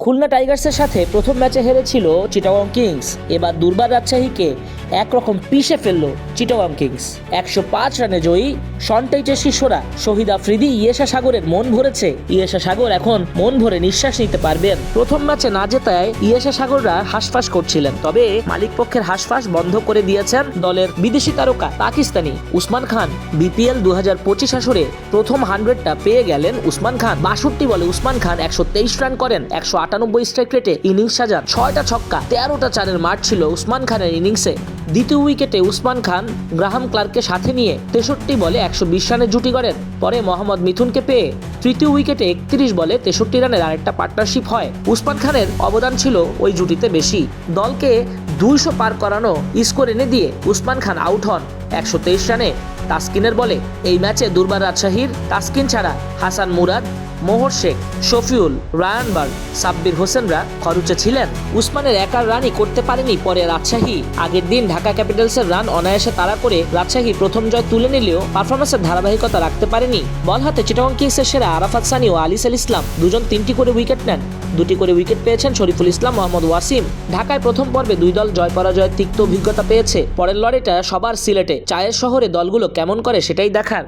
খুলনা টাইগার্সের সাথে প্রথম ম্যাচে হেরেছিল চিটাগং কিংস। এবার দুর্বার রাজশাহীকে একরকম পিষে ফেলল চিটাগং কিংস। একশো পাঁচ রানে জয়ী সন্টেইটের শিষ্যরা। শহীদ আফ্রিদি ইয়েশা সাগরের মন ভরেছে। ইয়েশা সাগর এখন মন ভরে নিঃশ্বাস নিতে পারবেন। প্রথম ম্যাচে না জেতায় ইয়েশা সাগররা হাঁসফাঁস করছিলেন। তবে মালিক পক্ষের হাঁসফাঁস বন্ধ করে দিয়েছেন দলের বিদেশি তারকা পাকিস্তানি উসমান খান। বিপিএল দু হাজার পঁচিশ আসরে প্রথম হান্ড্রেডটা পেয়ে গেলেন উসমান খান। বাষট্টি বলে উসমান খান একশো তেইশ রান করেন, একশো আটানব্বই স্ট্রাইক রেটে ইনিংস সাজান। ছয়টা ছক্কা, তেরোটা চারের মাঠ ছিল উসমান খানের ইনিংসে। দ্বিতীয় উইকেটে উসমান খান গ্রাহাম ক্লার্ককে সাথে নিয়ে তেষট্টি বলে একশো বিশ রানের জুটি করেন পরে মোহাম্মদ মিথুনকে পেয়ে তৃতীয় উইকেটে একত্রিশ বলে তেষট্টি রানের আরেকটা পার্টনারশিপ হয়। উসমান খানের অবদান ছিল ওই জুটিতে বেশি। দলকে দুইশো পার করানো স্কোর এনে দিয়ে উসমান খান আউট হন। একশো তেইশ রানে তাসকিনের বলে, এই ম্যাচে দুর্বার রাজশাহীর তাসকিন ছাড়া হাসান মুরাদ, মোহর শেখ, শফিউল রায়ানবার্গ সাব্বির হোসেনরা খরচে ছিলেন। উসমানের একার রানই করতে পারেনি পরে রাজশাহী। আগের দিন ঢাকা ক্যাপিটালসের রান অনায়াসে তাড়া করে রাজশাহী প্রথম জয় তুলে নিলেও পারফরমেন্সের ধারাবাহিকতা রাখতে পারেনি। বল হাতে চিটাগং কিংসের সেরা আরাফাত সানি ও আলিস আল ইসলাম দুজন তিনটি করে উইকেট নেন। দুটি করে উইকেট পেয়েছেন শরীফুল ইসলাম, মোহাম্মদ ওয়াসিম। ঢাকায় প্রথম পর্বে দুই দল জয় পরাজয়ের তিক্ত অভিজ্ঞতা পেয়েছে। পরের লড়াইটা সবার সিলেটে, চায়ের শহরে দলগুলো কেমন করে সেটাই দেখার।